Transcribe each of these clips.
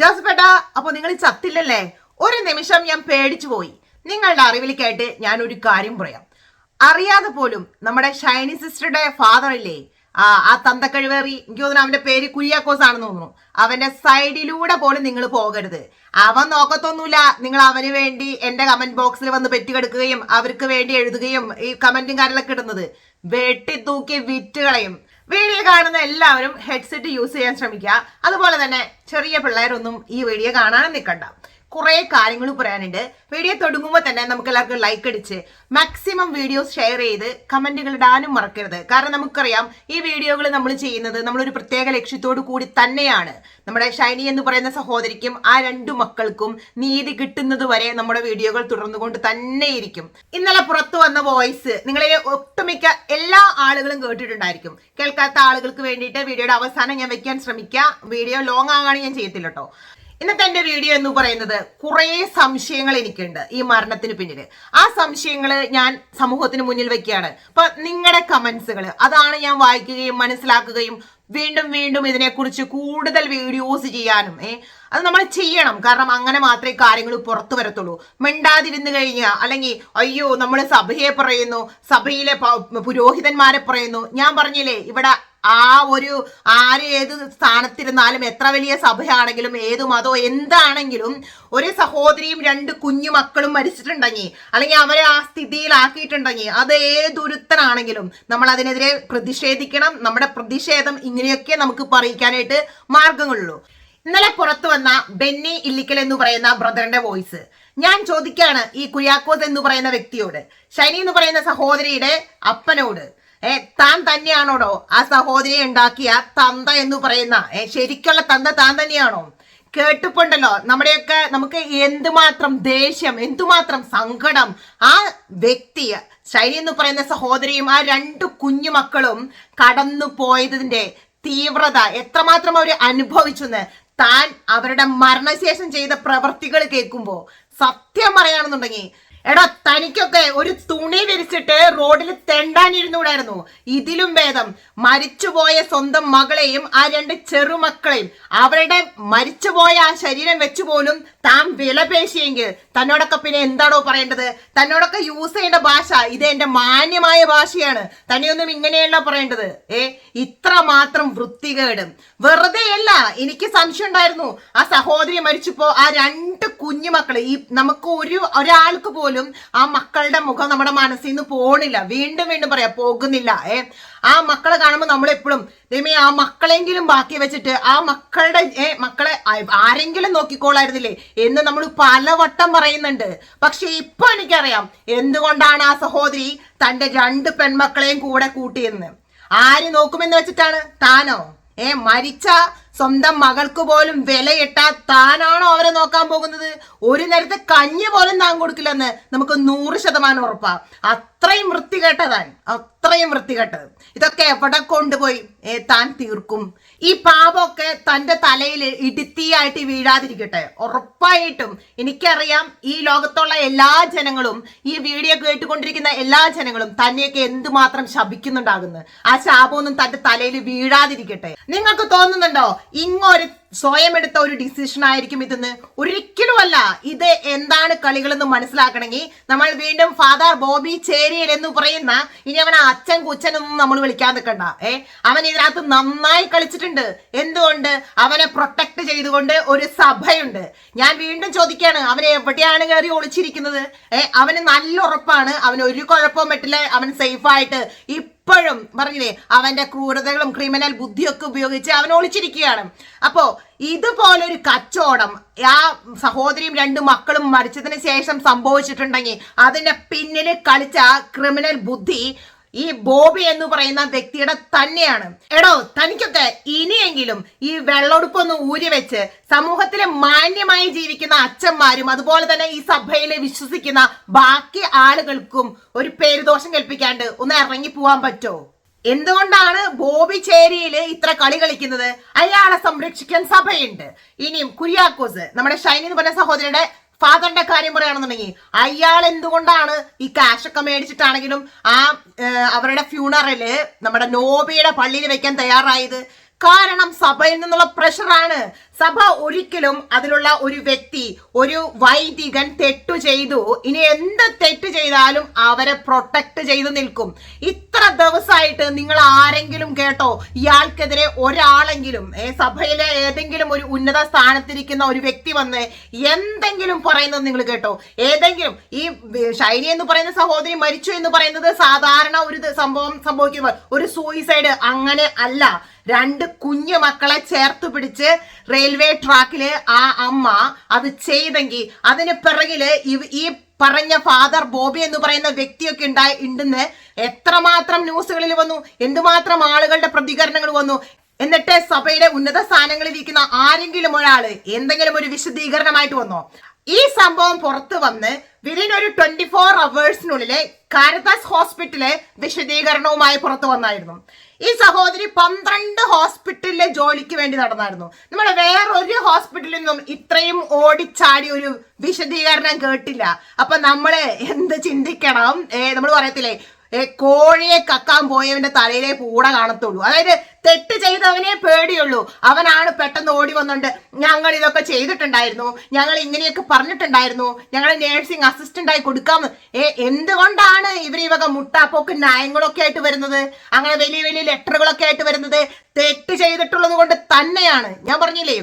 ജോസഫേട്ട അപ്പൊ നിങ്ങൾ ചത്തില്ലല്ലേ? ഒരു നിമിഷം ഞാൻ പേടിച്ചു പോയി. നിങ്ങളുടെ അറിവിലേക്കായിട്ട് ഞാൻ ഒരു കാര്യം പറയാം. അറിയാതെ പോലും നമ്മുടെ ഷൈനി സിസ്റ്ററുടെ ഫാദർ ഇല്ലേ ആ ആ തന്തക്കഴിവേറി എനിക്ക് തോന്നുന്നു അവന്റെ പേര് കുര്യാക്കോസ് ആണെന്ന് തോന്നുന്നു. അവന്റെ സൈഡിലൂടെ പോലും നിങ്ങൾ പോകരുത്. അവൻ നോക്കത്തൊന്നുമില്ല. നിങ്ങൾ അവന് വേണ്ടി എന്റെ കമന്റ് ബോക്സിൽ വന്ന് പെറ്റുകെടുക്കുകയും അവർക്ക് വേണ്ടി എഴുതുകയും ഈ കമന്റും കാര്യങ്ങളൊക്കെ ഇടുന്നത്. വെട്ടി തൂക്കി വിറ്റുകളയും വീഡിയോ കാണുന്ന എല്ലാവരും ഹെഡ്സെറ്റ് യൂസ് ചെയ്യാൻ ശ്രമിക്കുക. അതുപോലെ തന്നെ ചെറിയ പിള്ളേരൊന്നും ഈ വീഡിയോ കാണാനും നിൽക്കണ്ട കുറെ കാര്യങ്ങൾ പറയാനുണ്ട്. വീഡിയോ തുടങ്ങുമ്പോൾ തന്നെ നമുക്ക് എല്ലാവർക്കും ലൈക്ക് അടിച്ച് മാക്സിമം വീഡിയോസ് ഷെയർ ചെയ്ത് കമന്റുകൾ ഇടാനും മറക്കരുത്. കാരണം നമുക്കറിയാം ഈ വീഡിയോകൾ നമ്മൾ ചെയ്യുന്നത് നമ്മളൊരു പ്രത്യേക ലക്ഷ്യത്തോടു കൂടി തന്നെയാണ്. നമ്മുടെ ഷൈനി എന്ന് പറയുന്ന സഹോദരിക്കും ആ രണ്ടു മക്കൾക്കും നീതി കിട്ടുന്നത് വരെ നമ്മുടെ വീഡിയോകൾ തുടർന്നുകൊണ്ട് തന്നെ ഇരിക്കും. ഇന്നലെ പുറത്തു വന്ന വോയിസ് നിങ്ങളെ ഒട്ടുമിക്ക എല്ലാ ആളുകളും കേട്ടിട്ടുണ്ടായിരിക്കും. കേൾക്കാത്ത ആളുകൾക്ക് വേണ്ടിയിട്ട് വീഡിയോയുടെ അവസാനം ഞാൻ വെക്കാൻ ശ്രമിക്കാം. വീഡിയോ ലോങ് ആകാണ് ഞാൻ ചെയ്യത്തില്ല കേട്ടോ ഇന്നത്തെ എന്റെ വീഡിയോ എന്ന് പറയുന്നത് കുറേ സംശയങ്ങൾ എനിക്കുണ്ട് ഈ മരണത്തിന് പിന്നിൽ ആ സംശയങ്ങൾ ഞാൻ സമൂഹത്തിന് മുന്നിൽ വെക്കുകയാണ്. അപ്പൊ നിങ്ങളുടെ കമന്റ്സുകൾ അതാണ് ഞാൻ വായിക്കുകയും മനസ്സിലാക്കുകയും വീണ്ടും വീണ്ടും ഇതിനെക്കുറിച്ച് കൂടുതൽ വീഡിയോസ് ചെയ്യാനും ഏ? അത് നമ്മൾ ചെയ്യണം. കാരണം അങ്ങനെ മാത്രമേ കാര്യങ്ങൾ പുറത്തു വരത്തുള്ളൂ. മിണ്ടാതിരുന്നു കഴിഞ്ഞാൽ അല്ലെങ്കിൽ അയ്യോ നമ്മൾ സഭയെ പറയുന്നു സഭയിലെ പുരോഹിതന്മാരെ പറയുന്നു. ഞാൻ പറഞ്ഞില്ലേ ഇവിടെ ആ ഒരു ആര് ഏത് സ്ഥാനത്തിരുന്നാലും എത്ര വലിയ സഭയാണെങ്കിലും ഏത് മതമോ എന്താണെങ്കിലും ഒരു സഹോദരിയും രണ്ട് കുഞ്ഞു മക്കളും മരിച്ചിട്ടുണ്ടെങ്കിൽ അല്ലെങ്കിൽ അവരെ ആ സ്ഥിതിയിലാക്കിയിട്ടുണ്ടെങ്കിൽ അത് ഏതൊരുത്തനാണെങ്കിലും നമ്മൾ അതിനെതിരെ പ്രതിഷേധിക്കണം. നമ്മുടെ പ്രതിഷേധം ഇങ്ങനെയൊക്കെ നമുക്ക് പറയിക്കാനായിട്ട് മാർഗങ്ങളുള്ളൂ. ഇന്നലെ പുറത്തു വന്ന ബെന്നി ഇല്ലിക്കൽ എന്ന് പറയുന്ന ബ്രദറിന്റെ വോയിസ്. ഞാൻ ചോദിക്കാണ് ഈ കുര്യാക്കോസ് എന്ന് പറയുന്ന വ്യക്തിയോട് ഷൈനി എന്ന് പറയുന്ന സഹോദരിയുടെ അപ്പനോട് ഏ താൻ തന്നെയാണോടോ? ആ സഹോദരി ഉണ്ടാക്കിയ തന്ത എന്ന് പറയുന്ന ഏ ശരിക്കുള്ള തന്ത താൻ തന്നെയാണോ? കേട്ടിപ്പുണ്ടല്ലോ നമ്മുടെയൊക്കെ നമുക്ക് എന്തുമാത്രം ദേഷ്യം എന്തുമാത്രം സങ്കടം ആ വ്യക്തി ശൈലി എന്ന് പറയുന്ന സഹോദരിയും ആ രണ്ട് കുഞ്ഞുമക്കളും കടന്നു പോയതിന്റെ തീവ്രത എത്രമാത്രം അവർ അനുഭവിച്ചെന്ന് താൻ അവരുടെ മരണശേഷം ചെയ്ത പ്രവർത്തികൾ കേൾക്കുമ്പോ സത്യം പറയാണെന്നുണ്ടെങ്കിൽ എടാ തനിക്കൊക്കെ ഒരു തുണി വിരിച്ചിട്ട് റോഡിൽ തെണ്ടാനിരുന്നൂടായിരുന്നു. ഇതിലും ഭേദം. മരിച്ചുപോയ സ്വന്തം മകളെയും ആ രണ്ട് ചെറുമക്കളെയും അവരുടെ മരിച്ചുപോയ ആ ശരീരം വെച്ചു പോലും താൻ വിലപേശിയെങ്കിൽ തന്നോടൊക്കെ പിന്നെ എന്താണോ പറയേണ്ടത്? തന്നോടൊക്കെ യൂസ് ചെയ്യേണ്ട ഭാഷ ഇത് എന്റെ മാന്യമായ ഭാഷയാണ്. തന്നെയൊന്നും ഇങ്ങനെയല്ല പറയേണ്ടത്. ഏ ഇത്ര മാത്രം വൃത്തികേട്. വെറുതെയല്ല എനിക്ക് സംശയം ഉണ്ടായിരുന്നു. ആ സഹോദരി മരിച്ചപ്പോ ആ രണ്ട് കുഞ്ഞുമക്കൾ ഈ നമുക്ക് ഒരു ഒരാൾക്ക് പോലും ആ മക്കളുടെ മുഖം നമ്മുടെ മനസ്സിൽ നിന്ന് പോണില്ല. വീണ്ടും വീണ്ടും പറയാം പോകുന്നില്ല. ഏ ആ മക്കളെ കാണുമ്പോൾ നമ്മൾ എപ്പോഴും ദൈവമേ ആ മക്കളെങ്കിലും ബാക്കി വെച്ചിട്ട് ആ മക്കളുടെ ഏ മക്കളെ ആരെങ്കിലും നോക്കിക്കോളായിരുന്നില്ലേ എന്ന് നമ്മൾ പലവട്ടം പറയുന്നുണ്ട്. പക്ഷെ ഇപ്പൊ എനിക്കറിയാം എന്തുകൊണ്ടാണ് ആ സഹോദരി തന്റെ രണ്ട് പെൺമക്കളെയും കൂടെ കൂട്ടിയെന്ന് ആര് നോക്കുമെന്ന് വെച്ചിട്ടാണ്? താനോ? ഏ മരിച്ച സ്വന്തം മകൾക്ക് പോലും വിലയിട്ടാ താനാണോ അവരെ നോക്കാൻ പോകുന്നത്? ഒരു നേരത്തെ കഞ്ഞി പോലും താൻ കൊടുക്കില്ലെന്ന് നമുക്ക് നൂറ് ശതമാനം ഉറപ്പാ. അത്രയും വൃത്തികെട്ടതാൻ അത്രയും വൃത്തികെട്ടത് ഇതൊക്കെ എവിടെ കൊണ്ടുപോയി? താൻ തീർക്കും. ഈ പാപമൊക്കെ തന്റെ തലയിൽ ഇടുത്തിയായിട്ട് വീഴാതിരിക്കട്ടെ. ഉറപ്പായിട്ടും എനിക്കറിയാം ഈ ലോകത്തുള്ള എല്ലാ ജനങ്ങളും ഈ വീഡിയോ കേട്ടുകൊണ്ടിരിക്കുന്ന എല്ലാ ജനങ്ങളും തന്നെയൊക്കെ എന്തുമാത്രം ശപിക്കുന്നുണ്ടാകുന്നു. ആ ശാപമൊന്നും തന്റെ തലയിൽ വീഴാതിരിക്കട്ടെ. നിങ്ങൾക്ക് തോന്നുന്നുണ്ടോ? ഇങ്ങൊരു സ്വയം എടുത്ത ഒരു ഡിസിഷൻ ആയിരിക്കും ഇതെന്ന് ഒരിക്കലും അല്ല ഇത് എന്താണ് കളികളെന്ന് മനസ്സിലാക്കണമെങ്കിൽ നമ്മൾ വീണ്ടും ഫാദർ ബോബി ചേരിയൽ എന്ന് പറയുന്ന ഇനി അവൻ അച്ഛൻ കുച്ചനൊന്നും നമ്മൾ വിളിക്കാൻ നിൽക്കണ്ട. ഏ? അവൻ ഇതിനകത്ത് നന്നായി കളിച്ചിട്ടുണ്ട്. എന്തുകൊണ്ട്? അവനെ പ്രൊട്ടക്ട് ചെയ്തുകൊണ്ട് ഒരു സഭയുണ്ട്. ഞാൻ വീണ്ടും ചോദിക്കുകയാണ് അവനെ എവിടെയാണ് കയറി ഒളിച്ചിരിക്കുന്നത്? ഏ? അവന് നല്ല ഉറപ്പാണ്. അവന് ഒരു കുഴപ്പവും പറ്റില്ല അവൻ സേഫ് ആയിട്ട് ഇപ്പോഴും പറഞ്ഞില്ലേ അവന്റെ ക്രൂരതകളും ക്രിമിനൽ ബുദ്ധിയൊക്കെ ഉപയോഗിച്ച് അവൻ ഒളിച്ചിരിക്കുകയാണ്. അപ്പോ ഇതുപോലൊരു കച്ചവടം ആ സഹോദരിയും രണ്ട് മക്കളും മരിച്ചതിന് ശേഷം സംഭവിച്ചിട്ടുണ്ടെങ്കിൽ അതിന്റെ പിന്നിൽ കളിച്ച ക്രിമിനൽ ബുദ്ധി ഈ ബോബി എന്ന് പറയുന്ന വ്യക്തിയുടെ തന്നെയാണ്. എടോ തനിക്കൊക്കെ ഇനിയെങ്കിലും ഈ വെള്ളൊടുപ്പൊന്ന് ഊരി വെച്ച് സമൂഹത്തിലെ മാന്യമായി ജീവിക്കുന്ന അച്ഛന്മാരും അതുപോലെ തന്നെ ഈ സഭയിൽ വിശ്വസിക്കുന്ന ബാക്കി ആളുകൾക്കും ഒരു പേരുദോഷം കൽപ്പിക്കാണ്ട് ഒന്ന് ഇറങ്ങി പോവാൻ പറ്റോ? എന്തുകൊണ്ടാണ് ബോബി ചേരിയിൽ ഇത്ര കളി കളിക്കുന്നത്? അയാളെ സംരക്ഷിക്കാൻ സഭയുണ്ട്. ഇനിയും കുര്യാക്കോസ് നമ്മുടെ ഷൈനി എന്ന് പറഞ്ഞ സഹോദരിയുടെ ഫാദറിന്റെ കാര്യം പറയുകയാണെന്നുണ്ടെങ്കിൽ അയാൾ എന്തുകൊണ്ടാണ് ഈ കാശൊക്കെ മേടിച്ചിട്ടാണെങ്കിലും ആ അവരുടെ ഫ്യൂണറിൽ നമ്മുടെ നോബിയുടെ പള്ളിയിൽ വെക്കാൻ തയ്യാറായത്? കാരണം സഭയിൽ നിന്നുള്ള പ്രഷറാണ്. സഭ ഒരിക്കലും അതിലുള്ള ഒരു വ്യക്തി ഒരു വൈദികൻ തെറ്റു ചെയ്തു. ഇനി എന്ത് തെറ്റ് ചെയ്താലും അവരെ പ്രൊട്ടക്ട് ചെയ്തു നിൽക്കും. ഇത്ര ദിവസമായിട്ട് നിങ്ങൾ ആരെങ്കിലും കേട്ടോ ഇയാൾക്കെതിരെ ഒരാളെങ്കിലും സഭയിലെ ഏതെങ്കിലും ഒരു ഉന്നത സ്ഥാനത്തിരിക്കുന്ന ഒരു വ്യക്തി വന്ന് എന്തെങ്കിലും പറയുന്നത് നിങ്ങൾ കേട്ടോ. ഏതെങ്കിലും ഈ ശൈലി എന്ന് പറയുന്ന സഹോദരി മരിച്ചു എന്ന് പറയുന്നത് സാധാരണ ഒരു സംഭവം സംഭവിക്കുമ്പോൾ ഒരു സൂയിസൈഡ് അങ്ങനെ അല്ല. രണ്ട് കുഞ്ഞു മക്കളെ ചേർത്ത് പിടിച്ച് റെയിൽവേ ട്രാക്കിൽ ആ അമ്മ അത് ചെയ്തെങ്കിൽ അതിന് പിറകിൽ ഈ പറഞ്ഞ ഫാദർ ബോബി എന്ന് പറയുന്ന വ്യക്തിയൊക്കെ ഉണ്ടായി ഉണ്ടെന്ന് എത്രമാത്രം ന്യൂസുകളിൽ വന്നു എന്തുമാത്രം ആളുകളുടെ പ്രതികരണങ്ങൾ വന്നു. എന്നിട്ട് സഭയുടെ ഉന്നത സ്ഥാനങ്ങളിൽ ഇരിക്കുന്ന ആരെങ്കിലും ഒരാൾ എന്തെങ്കിലും ഒരു വിശദീകരണമായിട്ട് വന്നോ? ഈ സംഭവം പുറത്തു വന്ന് വിതിൻ ഒരു ട്വന്റി ഫോർ അവേഴ്സിനുള്ളിലെ കാരതാസ് ഹോസ്പിറ്റൽ വിശദീകരണവുമായി പുറത്തു വന്നായിരുന്നു. ഈ സഹോദരി പന്ത്രണ്ട് ഹോസ്പിറ്റലിലെ ജോലിക്ക് വേണ്ടി നടന്നായിരുന്നു. നമ്മൾ വേറൊരു ഹോസ്പിറ്റലിൽ നിന്നും ഇത്രയും ഓടിച്ചാടി ഒരു വിശദീകരണം കേട്ടില്ല. അപ്പൊ നമ്മൾ എന്ത് ചിന്തിക്കണം? നമ്മൾ പറയത്തില്ലേ കോഴിയെ കക്കാൻ പോയവന്റെ തലയിലെ പൂട കാണത്തുള്ളൂ. അതായത് തെറ്റ് ചെയ്തവനെ പേടിയുള്ളൂ. അവനാണ് പെട്ടെന്ന് ഓടി വന്നുകൊണ്ട് ഞങ്ങൾ ഇതൊക്കെ ചെയ്തിട്ടുണ്ടായിരുന്നു. ഞങ്ങൾ ഇങ്ങനെയൊക്കെ പറഞ്ഞിട്ടുണ്ടായിരുന്നു. ഞങ്ങൾ നേഴ്സിംഗ് അസിസ്റ്റന്റായി കൊടുക്കാമെന്ന്. ഏ എന്തുകൊണ്ടാണ് ഇവർ ഈ വക മുട്ടാപ്പോക്ക് നയങ്ങളൊക്കെ ആയിട്ട് വരുന്നത്? അങ്ങനെ വലിയ വലിയ ലെറ്ററുകളൊക്കെ ആയിട്ട് വരുന്നത് തെറ്റ് ചെയ്തിട്ടുള്ളത് കൊണ്ട് തന്നെയാണ്. ഞാൻ പറഞ്ഞില്ലേ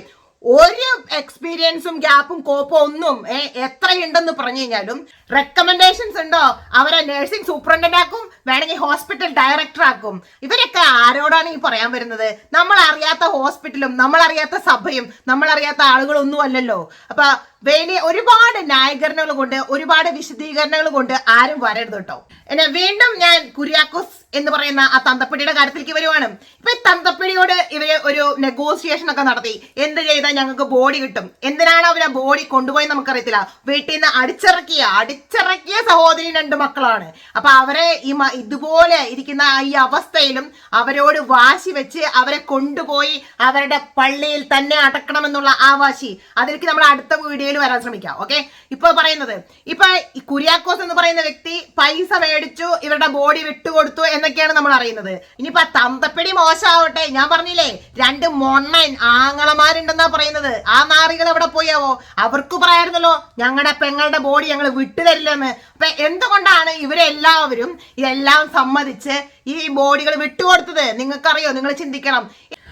ഒരു എക്സ്പീരിയൻസും ഗ്യാപ്പും കോപ്പോ ഒന്നും എത്രയുണ്ടെന്ന് പറഞ്ഞു കഴിഞ്ഞാലും റെക്കമെൻഡേഷൻസ് ഉണ്ടോ? അവരെ നഴ്സിംഗ് സൂപ്രണ്ടന്റ് ആക്കും വേണമെങ്കിൽ ഹോസ്പിറ്റൽ ഡയറക്ടർ ആക്കും. ഇവരൊക്കെ ആരോടാണ് ഈ പറയാൻ വരുന്നത്? നമ്മൾ അറിയാത്ത ഹോസ്പിറ്റലും നമ്മൾ അറിയാത്ത സഭയും നമ്മൾ അറിയാത്ത ആളുകളൊന്നും അല്ലല്ലോ. അപ്പൊ വലിയ ഒരുപാട് ന്യായീകരണങ്ങൾ കൊണ്ട് ഒരുപാട് വിശദീകരണങ്ങൾ കൊണ്ട് ആരും വരരുത് കേട്ടോ. എന്നെ വീണ്ടും ഞാൻ കുര്യാക്കോസ് എന്ന് പറയുന്ന ആ തന്തപ്പടിയുടെ കാര്യത്തിലേക്ക് വരുവാണ്. ഇപ്പൊ തന്തപ്പടിയോട് ഇവർ ഒരു നെഗോസിയേഷൻ ഒക്കെ നടത്തി. എന്ത് ചെയ്താൽ ഞങ്ങൾക്ക് ബോഡി കിട്ടും? എന്തിനാണ് അവർ ആ ബോഡി കൊണ്ടുപോയി നമുക്കറിയത്തില്ല. വീട്ടിൽ നിന്ന് അടിച്ചിറക്കിയ അടിച്ചിറക്കിയ സഹോദരി രണ്ട് മക്കളാണ്. അപ്പൊ അവരെ ഈ ഇതുപോലെ ഇരിക്കുന്ന ഈ അവസ്ഥയിലും അവരോട് വാശി വെച്ച് അവരെ കൊണ്ടുപോയി അവരുടെ പള്ളിയിൽ തന്നെ അടക്കണം എന്നുള്ള ആ വാശി. അതിലേക്ക് നമ്മൾ അടുത്ത വീഡിയോയിൽ വരാൻ ശ്രമിക്കാം ഓക്കെ ഇപ്പൊ പറയുന്നത് ഇപ്പൊ കുര്യാക്കോസ് എന്ന് പറയുന്ന വ്യക്തി പൈസ മേടിച്ചു ഇവരുടെ ബോഡി വിട്ടുകൊടുത്തു എന്നൊക്കെയാണ് നമ്മൾ അറിയുന്നത്. ഇനിയിപ്പൊ തന്തപ്പിടി മോശമാവട്ടെ ഞാൻ പറഞ്ഞില്ലേ രണ്ട് മൊണ്ണൻ ആങ്ങളമാരുണ്ടെന്നാ പറയുന്നത്. ആ നാറികൾ എവിടെ പോയാവോ? അവർക്ക് പറയായിരുന്നല്ലോ ഞങ്ങളുടെ പെങ്ങളുടെ ബോഡി ഞങ്ങൾ വിട്ടുതരില്ലെന്ന്. അപ്പൊ എന്തുകൊണ്ടാണ് ഇവരെല്ലാവരും ഇതെല്ലാം സമ്മതിച്ച് ഈ ബോഡികൾ വിട്ടുകൊടുത്തത്? നിങ്ങൾക്കറിയോ? നിങ്ങൾ ചിന്തിക്കണം.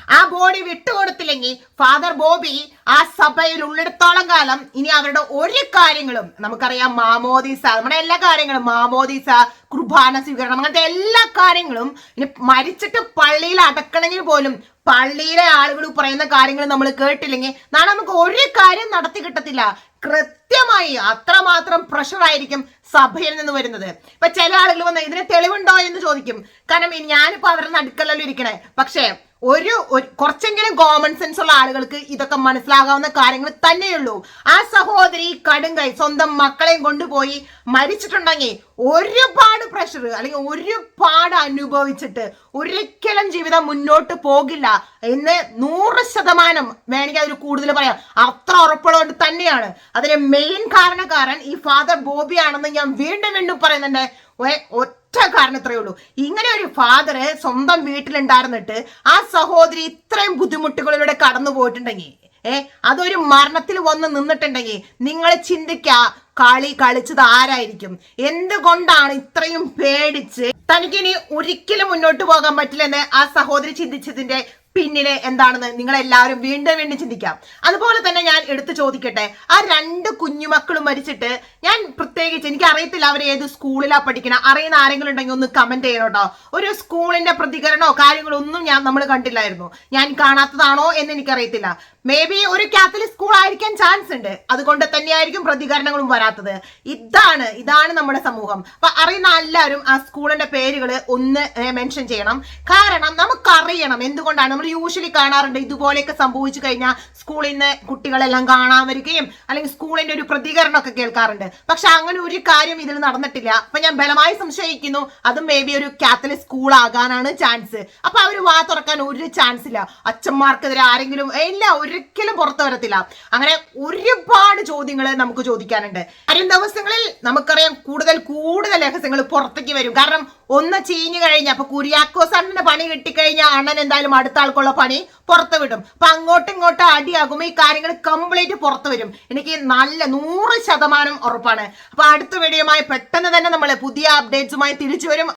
ആ ബോഡി വിട്ടുകൊടുത്തില്ലെങ്കിൽ ഫാദർ ബോബി ആ സഭയിൽ ഉള്ളിടത്തോളം കാലം ഇനി അവരുടെ ഒരു കാര്യങ്ങളും നമുക്കറിയാം മാമോദീസ നമ്മുടെ എല്ലാ കാര്യങ്ങളും മാമോദീസ കുർബാന സ്വീകരണം അങ്ങനത്തെ എല്ലാ കാര്യങ്ങളും ഇനി മരിച്ചിട്ട് പള്ളിയിൽ അടക്കണമെങ്കിൽ പോലും പള്ളിയിലെ ആളുകൾ പറയുന്ന കാര്യങ്ങൾ നമ്മൾ കേട്ടില്ലെങ്കിൽ നാളെ നമുക്ക് ഒരു കാര്യം നടത്തി കിട്ടത്തില്ല. കൃത്യമായി അത്രമാത്രം പ്രഷർ ആയിരിക്കും സഭയിൽ നിന്ന് വരുന്നത്. ഇപ്പൊ ചില ആളുകൾ വന്ന് ഇതിന് തെളിവുണ്ടോ എന്ന് ചോദിക്കും. കാരണം ഞാനിപ്പോ അവരുടെ നടുക്കല്ലല്ലോ ഇരിക്കണേ. പക്ഷേ ഒരു കുറച്ചെങ്കിലും കോമൺ സെൻസ് ഉള്ള ആളുകൾക്ക് ഇതൊക്കെ മനസ്സിലാകാവുന്ന കാര്യങ്ങൾ തന്നെയുള്ളൂ. ആ സഹോദരി കടുങ്കൈ സ്വന്തം മക്കളെയും കൊണ്ടുപോയി മരിച്ചിട്ടുണ്ടെങ്കിൽ ഒരുപാട് പ്രഷർ അല്ലെങ്കിൽ ഒരുപാട് അനുഭവിച്ചിട്ട് ഒരിക്കലും ജീവിതം മുന്നോട്ട് പോകില്ല എന്ന് നൂറ് ശതമാനം വേണമെങ്കിൽ അതിൽ കൂടുതൽ പറയാം. അത്ര ഉറപ്പുള്ളതുകൊണ്ട് തന്നെയാണ്. അതിന് മെയിൻ കാരണക്കാരൻ ഈ ഫാദർ ബോബി ആണെന്ന് ഞാൻ വീണ്ടും വീണ്ടും പറയുന്നുണ്ട്. ഒ- ഒറ്റ കാരണം ഇത്രയേ ഉള്ളൂ. ഇങ്ങനെ ഒരു ഫാദർ സ്വന്തം വീട്ടിലുണ്ടായിരുന്നിട്ട് ആ സഹോദരി ഇത്രയും ബുദ്ധിമുട്ടുകളിലൂടെ കടന്നു പോയിട്ടുണ്ടെങ്കിൽ ഏ അതൊരു മരണത്തിൽ വന്ന് നിന്നിട്ടുണ്ടെങ്കിൽ നിങ്ങൾ ചിന്തിക്ക കളി കളിച്ചത് ആരായിരിക്കും? എന്തുകൊണ്ടാണ് ഇത്രയും പേടിച്ച് തനിക്കിനി ഒരിക്കലും മുന്നോട്ട് പോകാൻ പറ്റില്ലെന്ന് ആ സഹോദരി ചിന്തിച്ചതിന്റെ പിന്നിൽ എന്താണെന്ന് നിങ്ങൾ എല്ലാവരും വീണ്ടും വീണ്ടും ചിന്തിക്കാം. അതുപോലെ തന്നെ ഞാൻ എടുത്തു ചോദിക്കട്ടെ ആ രണ്ട് കുഞ്ഞുമക്കളും മരിച്ചിട്ട് ഞാൻ പ്രത്യേകിച്ച് എനിക്ക് അറിയത്തില്ല അവർ ഏത് സ്കൂളിലാ പഠിക്കണം. അറിയുന്ന ആരെങ്കിലും ഉണ്ടെങ്കിൽ ഒന്ന് കമന്റ് ചെയ്യണം കേട്ടോ ഒരു സ്കൂളിന്റെ പ്രതികരണോ കാര്യങ്ങളോ ഒന്നും ഞാൻ നമ്മൾ കണ്ടില്ലായിരുന്നു. ഞാൻ കാണാത്തതാണോ എന്ന് എനിക്കറിയത്തില്ല. മേ ബി ഒരു കാത്തലിക് സ്കൂൾ ആയിരിക്കാൻ ചാൻസ് ഉണ്ട്. അതുകൊണ്ട് തന്നെയായിരിക്കും പ്രതികരണങ്ങളും വരാത്തത്. ഇതാണ് ഇതാണ് നമ്മുടെ സമൂഹം. അപ്പൊ അറിയുന്ന എല്ലാവരും ആ സ്കൂളിന്റെ പേരുകൾ ഒന്ന് മെൻഷൻ ചെയ്യണം. കാരണം നമുക്കറിയണം എന്തുകൊണ്ടാണ്. നമ്മൾ യൂഷ്വലി കാണാറുണ്ട് ഇതുപോലെയൊക്കെ സംഭവിച്ചു കഴിഞ്ഞാൽ സ്കൂളിൽ നിന്ന് കുട്ടികളെല്ലാം കാണാൻ വരികയും അല്ലെങ്കിൽ സ്കൂളിന്റെ ഒരു പ്രതികരണമൊക്കെ കേൾക്കാറുണ്ട്. പക്ഷെ അങ്ങനെ ഒരു കാര്യം ഇതിൽ നടന്നിട്ടില്ല. അപ്പൊ ഞാൻ ബലമായി സംശയിക്കുന്നു. അതും മേ ബി ഒരു കാത്തലിക് സ്കൂൾ ആകാനാണ് ചാൻസ് അപ്പൊ അവർ വാ തുറക്കാൻ ഒരു ചാൻസ് ഇല്ല. അച്ഛന്മാർക്കെതിരെ ആരെങ്കിലും ഇല്ല ഒരു ഒരിക്കലും പുറത്തു വരത്തില്ല. അങ്ങനെ ഒരുപാട് ചോദ്യങ്ങൾ നമുക്ക് ചോദിക്കാനുണ്ട്. വരും ദിവസങ്ങളിൽ നമുക്കറിയാം കൂടുതൽ കൂടുതൽ രഹസ്യങ്ങൾ പുറത്തേക്ക് വരും. കാരണം ഒന്ന് ചീഞ്ഞു കഴിഞ്ഞ അപ്പൊ കുര്യാക്കോസ് അണ്ണന് പണി കിട്ടിക്കഴിഞ്ഞാൽ അണ്ണൻ എന്തായാലും അടുത്ത ആൾക്കുള്ള പണി പുറത്തു വിടും. അപ്പൊ അങ്ങോട്ടും ഇങ്ങോട്ടും അടിയാകുമ്പോൾ ഈ കാര്യങ്ങൾ കംപ്ലീറ്റ് പുറത്തു വരും. എനിക്ക് നല്ല നൂറ് ശതമാനം ഉറപ്പാണ്. അപ്പൊ അടുത്ത വീഡിയോയുമായി പെട്ടെന്ന് തന്നെ നമ്മൾ പുതിയ അപ്ഡേറ്റ്സുമായി തിരിച്ചു വരും.